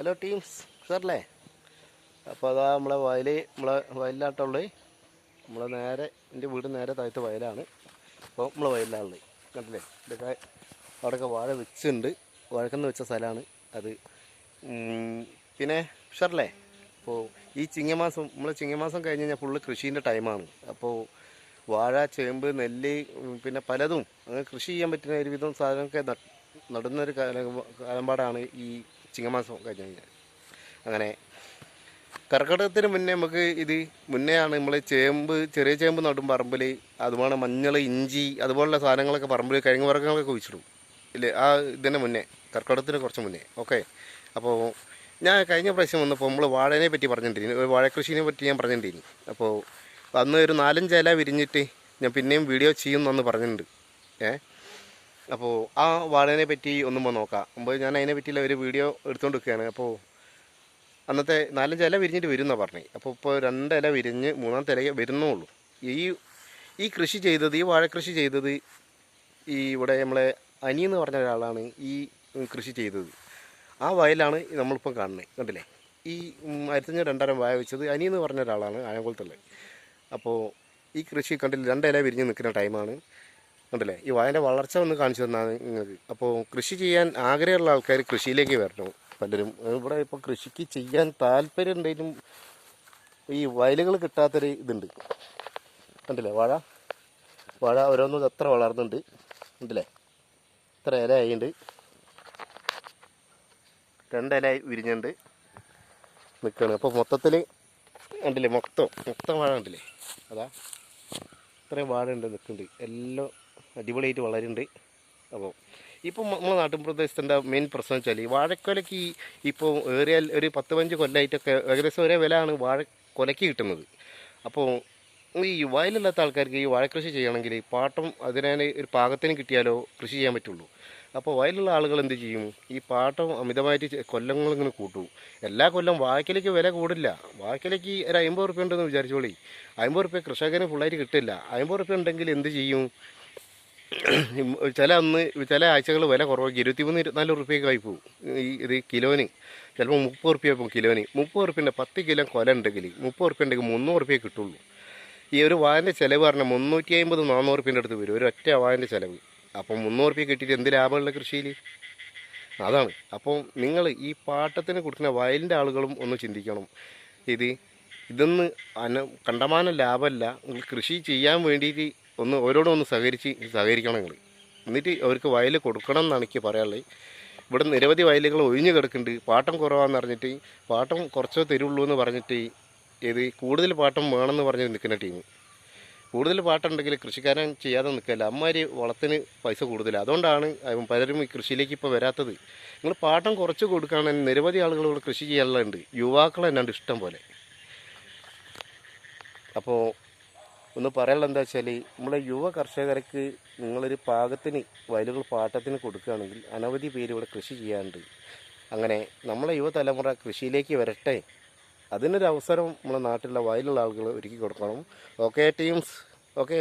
Hello teams സാറല്ലേ അപ്പോൾ അതാ നമ്മളെ വയൽ നമ്മളെ വയലിലാട്ടുള്ളത്. നമ്മളെ നേരെ എന്റെ വീട് നേരെ താഴത്തെ വയലാണ്. അപ്പോൾ നമ്മൾ വയലിലാണുള്ളത്. കണ്ടില്ലേ? ഇതൊക്കെ അവിടെയൊക്കെ വാഴ വെച്ചുണ്ട് വഴക്കെന്ന് വെച്ച സ്ഥലമാണ് അത്. പിന്നെ ഉഷാറല്ലേ അപ്പോൾ ഈ ചിങ്ങമാസം നമ്മളെ ചിങ്ങമാസം കഴിഞ്ഞ് കഴിഞ്ഞാൽ ഫുള്ള് കൃഷീന്റെ ടൈമാണ് അപ്പോൾ വാഴ ചേമ്പ് നെല്ല് പിന്നെ പലതും അങ്ങനെ കൃഷി ചെയ്യാൻ പറ്റുന്ന ഒരുവിധം സാധനമൊക്കെ നടുന്നൊരു കാലം കാലമ്പാടാണ് ഈ ചിങ്ങമാസം കഴിഞ്ഞ് കഴിഞ്ഞാൽ അങ്ങനെ. കർക്കിടകത്തിന് മുന്നേ നമുക്ക് ഇത് മുന്നെയാണ് നമ്മൾ ചേമ്പ് ചെറിയ ചേമ്പ് നടും പറമ്പിൽ അതുപോലെ മഞ്ഞൾ ഇഞ്ചി അതുപോലുള്ള സാധനങ്ങളൊക്കെ പറമ്പിൽ കിഴങ്ങ് വർഗങ്ങളൊക്കെ കുഴിച്ചിടും. ഇല്ലേ? ആ ഇതിന് മുന്നേ കർക്കിടകത്തിന് കുറച്ച് മുന്നേ. ഓക്കെ? അപ്പോൾ ഞാൻ കഴിഞ്ഞ പ്രാവശ്യം വന്നപ്പോൾ നമ്മൾ വാഴനെ പറ്റി പറഞ്ഞിട്ടുണ്ടായിരുന്നു ഒരു വാഴക്കൃഷിനെ പറ്റി ഞാൻ പറഞ്ഞിട്ടുണ്ടായിരുന്നു അപ്പോൾ അന്ന് ഒരു നാലഞ്ച് ഇല വിരിഞ്ഞിട്ട് ഞാൻ പിന്നെയും വീഡിയോ ചെയ്യുമെന്ന് പറഞ്ഞിട്ടുണ്ട്. ഏ? അപ്പോൾ ആ വാഴനെ പറ്റി ഒന്നും നോക്കാം. മുമ്പ് ഞാൻ അതിനെ പറ്റിയുള്ള ഒരു വീഡിയോ എടുത്തുകൊണ്ട് നിൽക്കുകയാണ് അപ്പോൾ അന്നത്തെ നാലഞ്ച് ഇല വിരിഞ്ഞിട്ട് വരുന്ന പറഞ്ഞു. അപ്പോൾ ഇപ്പോൾ രണ്ട് ഇല വിരിഞ്ഞ് മൂന്നാമത്തെ ഇല വരുന്നുള്ളൂ. ഈ ഈ കൃഷി ചെയ്തത് ഈ വാഴക്കൃഷി ചെയ്തത് ഈ ഇവിടെ നമ്മളെ അനി എന്ന് പറഞ്ഞ ഒരാളാണ് ഈ കൃഷി ചെയ്തത്. ആ വയലാണ് നമ്മളിപ്പം കാണുന്നത്. കണ്ടില്ലേ? ഈ ആയിരത്തഞ്ഞൂറ് രണ്ടായിരം വായ വെച്ചത് അനി എന്ന് പറഞ്ഞ ഒരാളാണ് ആനകുളത്തുള്ളത് അപ്പോൾ ഈ കൃഷി കണ്ടില്ല? രണ്ടില വിരിഞ്ഞ് നിൽക്കുന്ന ടൈമാണ്. കണ്ടില്ലേ ഈ വായന്റെ വളർച്ച ഒന്ന് കാണിച്ചു തന്നാൽ നിങ്ങൾക്ക് അപ്പോൾ കൃഷി ചെയ്യാൻ ആഗ്രഹമുള്ള ആൾക്കാർ കൃഷിയിലേക്ക് വരണം. പലരും ഇവിടെ ഇപ്പോൾ കൃഷിക്ക് ചെയ്യാൻ താല്പര്യം ഉണ്ടെങ്കിലും ഈ വയലുകൾ കിട്ടാത്തൊരു ഇതുണ്ട്. കണ്ടില്ലേ? വാഴ? വാഴ ഓരോന്നും എത്ര വളർന്നുണ്ട്. ഉണ്ടല്ലേ ഇത്ര ഇല ആയിണ്ട് രണ്ട് ഇല വിരിഞ്ഞുണ്ട്. നിൽക്കുകയാണ് അപ്പോൾ മൊത്തത്തിൽ കണ്ടില്ലേ? മൊത്തം മൊത്തം വാഴ ഉണ്ടല്ലേ അതാ. ഇത്രയും വാഴ ഉണ്ട് നിൽക്കുന്നുണ്ട് എല്ലാം അടിപൊളിയായിട്ട് വളരുന്നുണ്ട്. അപ്പോൾ ഇപ്പം നമ്മളെ നാട്ടിൻ പ്രദേശത്തിന്റെ മെയിൻ പ്രശ്നം വെച്ചാൽ ഈ വാഴക്കൊലയ്ക്ക് ഇപ്പോൾ ഏറിയാൽ ഒരു പത്ത് പഞ്ച് കൊല്ലമായിട്ടൊക്കെ ഏകദേശം ഒരേ വിലയാണ് വാഴ കൊലയ്ക്ക് കിട്ടുന്നത്. അപ്പോൾ ഈ വയലില്ലാത്ത ആൾക്കാർക്ക് ഈ വാഴക്കൃഷി ചെയ്യണമെങ്കിൽ പാട്ടം അതിനെ ഒരു പാകത്തിന് കിട്ടിയാലോ കൃഷി ചെയ്യാൻ പറ്റുള്ളൂ. അപ്പോൾ വയലുള്ള ആളുകൾ എന്ത് ചെയ്യും? ഈ പാട്ടം അമിതമായിട്ട് കൊല്ലങ്ങളിങ്ങനെ കൂട്ടും. എല്ലാ കൊല്ലം വാഴക്കലേക്ക് വില കൂടില്ല. വാഴക്കലേക്ക് ഒരു അമ്പത് റുപ്യ ഉണ്ടെന്ന് വിചാരിച്ചോളി. അമ്പത് റുപ്യ കർഷകന് ഫുള്ളായിട്ട് കിട്ടില്ല. അമ്പത് റുപ്യ ഉണ്ടെങ്കിൽ എന്ത് ചെയ്യും? ചില അന്ന് ചില ആഴ്ചകൾ വില കുറവാക്കി ഇരുപത്തിമൂന്ന് ഇരുപത്തിനാല് റുപ്യൊക്കെ ആയി പോകും ഈ ഇത് കിലോന് ചിലപ്പോൾ മുപ്പത് റുപ്യ പോകും കിലോന്. മുപ്പത് റുപ്യന്റെ പത്ത് കിലോ കൊല ഉണ്ടെങ്കിൽ മുപ്പത് റുപ്യ ഉണ്ടെങ്കിൽ മുന്നൂറ് റുപ്യ കിട്ടുള്ളൂ. ഈ ഒരു വായന്റെ ചിലവ് പറഞ്ഞാൽ മുന്നൂറ്റി അമ്പത് നാനൂറ് റുപ്യന്റെ അടുത്ത് വരും. ഒരു ഒറ്റ വായന്റെ ചിലവ്. അപ്പം മുന്നൂറ് റുപ്യ കിട്ടിയിട്ട് എന്ത് ലാഭമുള്ള കൃഷിയിൽ അതാണ്. അപ്പം നിങ്ങൾ ഈ പാട്ടത്തിന് കൊടുക്കുന്ന വയലിന്റെ ആളുകളും ഒന്ന് ചിന്തിക്കണം. ഇത് ഇതൊന്ന് അന കണ്ടമാനം ലാഭമല്ല. കൃഷി ചെയ്യാൻ വേണ്ടിയിട്ട് ഒന്ന് അവരോടും ഒന്ന് സഹകരിച്ച് സഹകരിക്കണം നിങ്ങൾ എന്നിട്ട് അവർക്ക് വയൽ കൊടുക്കണം എന്നാണ് എനിക്ക് പറയാനുള്ളത്. ഇവിടെ നിരവധി വയലുകൾ ഒഴിഞ്ഞു കിടക്കുന്നുണ്ട്. പാട്ടം കുറവാന്ന് പറഞ്ഞിട്ട് പാട്ടം കുറച്ചോ തരുള്ളൂ എന്ന് പറഞ്ഞിട്ട് ഇത് കൂടുതൽ പാട്ടം വേണമെന്ന് പറഞ്ഞ് നിൽക്കുന്ന ടീം കൂടുതൽ പാട്ടുണ്ടെങ്കിൽ കൃഷിക്കാരൻ ചെയ്യാതെ നിൽക്കില്ല. അമ്മമാർ വളത്തിന് പൈസ കൂടുതലാണ് അതുകൊണ്ടാണ് പലരും ഈ കൃഷിയിലേക്ക് ഇപ്പോൾ വരാത്തത്. നിങ്ങൾ പാട്ടം കുറച്ച് കൊടുക്കുകയാണെങ്കിൽ നിരവധി ആളുകളോട് കൃഷി ചെയ്യാനുള്ളതുണ്ട്. യുവാക്കൾ എന്നാണ്ട് ഇഷ്ടം പോലെ. അപ്പോൾ ഒന്ന് പറയാനുള്ള എന്താ വെച്ചാൽ നമ്മളെ യുവ കർഷകർക്ക് നിങ്ങളൊരു പാകത്തിന് വയലുകൾ പാട്ടത്തിന് കൊടുക്കുകയാണെങ്കിൽ അനവധി പേര് ഇവിടെ കൃഷി ചെയ്യാണ്ട് അങ്ങനെ നമ്മളെ യുവതലമുറ കൃഷിയിലേക്ക് വരട്ടെ. അതിനൊരു അവസരം നമ്മളെ നാട്ടിലുള്ള വയലുള്ള ആളുകൾ ഒരുക്കി കൊടുക്കണം. Okay teams. ഓക്കെ.